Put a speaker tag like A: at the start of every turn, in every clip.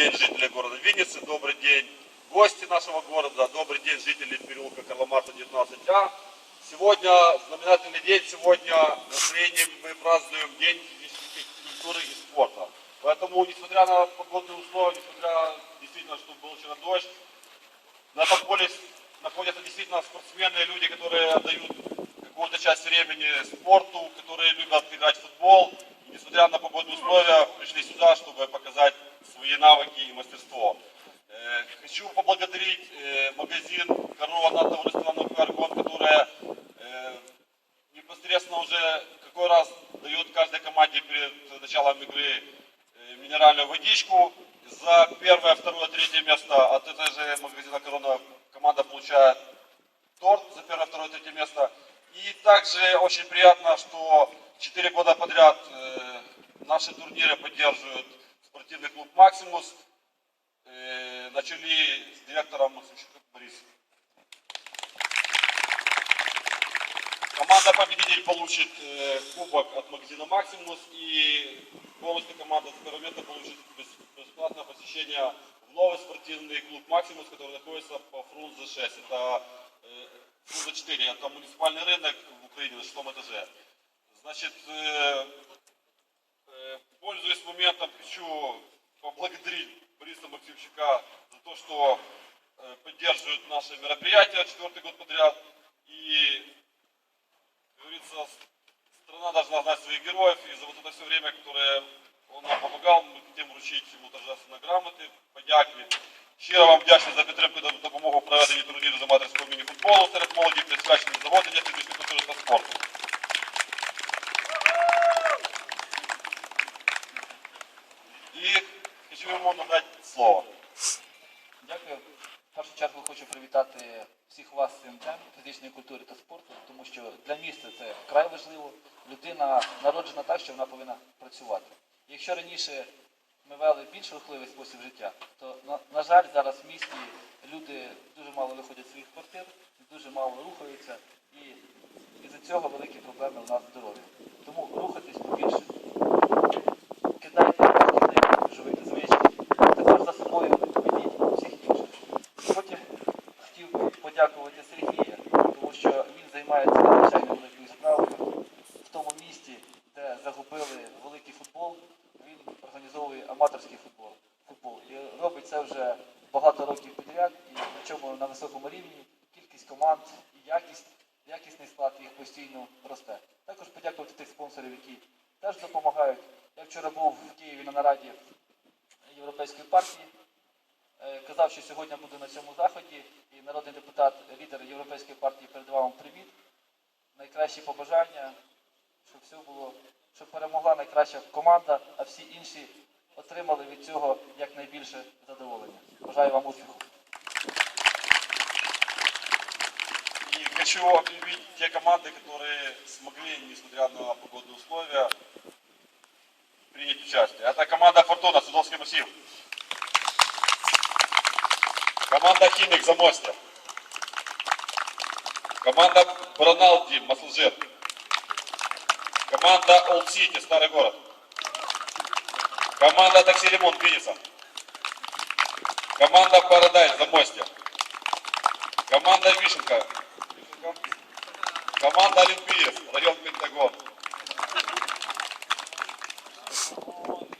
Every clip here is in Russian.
A: день, жители города Винницы, добрый день, гости нашего города, добрый день, жители переулка Карла Маркса 19А. Сегодня знаменательный день, сегодня настроение мы празднуем День физической культуры и спорта. Поэтому, несмотря на погодные условия, несмотря действительно, что был вчера дождь, на этом поле находятся действительно спортсмены, люди, которые отдают какую-то часть времени спорту, которые любят играть в футбол. И, несмотря на погодные условия, пришли сюда, чтобы показать свои навыки и мастерство. Э, Хочу поблагодарить э, магазин Корона, товариство Новый которое э, непосредственно уже какой раз дает каждой команде перед началом игры э, минеральную водичку. За первое, второе, третье место от этой же магазина Корона команда получает торт за первое, второе, третье место. И также очень приятно, что 4 года подряд э, наши турниры поддерживают спортивный клуб «Максимус». Э, начали с директором Максимчуком Борисом. Команда победитель получит э, кубок от магазина Максимус и полностью команда с первого места получит бес- бесплатное посещение в новый спортивный клуб Максимус, который находится по Фрунзе 6. Это э, Фрунзе 4, это муниципальный рынок в Украине на шестом этаже. Значит, э, э, пользуясь моментом, хочу поблагодарить Бориса Максимчука за то, что э, поддерживает наши мероприятия четвертый год подряд. И говорится, страна должна знать своих героев, и за вот это все время, которое он нам помогал, ми хотим вручити йому торжественно грамоти, подяки. Щиро вам вдячний за підтримку та допомогу в проведенні турніру з аматорського міні-футболу серед молоді, присвячений заводення фізичної культури та спорту. І хочу йому надати слово.
B: Дякую. Першу чергу хочу привітати всіх вас з цим днем фізичної культури та спорту, тому що для міста це вкрай важливо. Людина народжена так, що вона повинна працювати. Якщо раніше ми вели більш рухливий спосіб життя, то на, на жаль, зараз в місті люди дуже мало виходять з своїх квартир, дуже мало рухаються, і із-за цього великі проблеми у нас з здоров'ям. Тому рухайтесь на високому рівні кількість команд і якість, якісний склад їх постійно росте. Також подякувати тих спонсорів, які теж допомагають. Я вчора був в Києві на нараді Європейської партії. Е, Казав, що сьогодні буду на цьому заході, і народний депутат, лідер Європейської партії передавав вам привіт. Найкращі побажання, щоб все було, щоб перемогла найкраща команда, а всі інші отримали від цього якнайбільше задоволення. Бажаю вам успіху.
A: Хочу объявить те команды, которые смогли, несмотря на погодные условия, принять участие. Это команда Фортуна, Судовский массив. Команда Химик, Замостье. Команда Броналди, Маслжир. Команда Олд Сити, Старый город. Команда Такси Ремонт, Винница. Команда Парадайз, Замостье. Команда Вишенка. Команда Олимпиец, район Пентагон.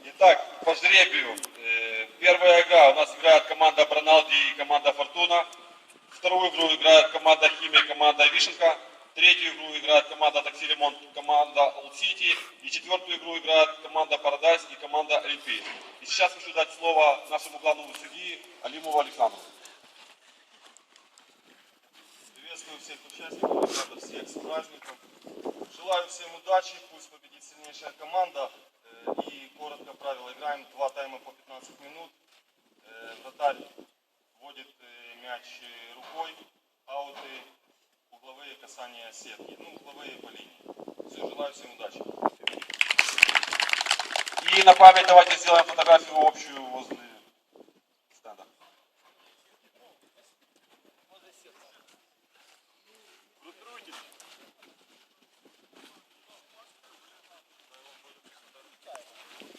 A: Итак, по жребию. э, Первая игра у нас играет команда Броналди и команда Фортуна. Вторую игру играет команда Химия и команда Вишенка. Третью игру играет команда Такси Ремонт, команда Олд Сити. И четвертую игру играет команда Парадайз и команда Олимпиец. И сейчас хочу дать слово нашему главному судьи Алимову Александру.
C: Всех участников, ребята, всех с праздником. Желаю всем удачи, пусть победит сильнейшая команда. Э, И коротко правила. Играем два тайма по 15 минут. Э, Вратарь вводит э, мяч рукой, ауты, угловые касания сетки. Ну, угловые по линии. Все, желаю всем удачи.
A: И на память давайте сделаем фотографию общую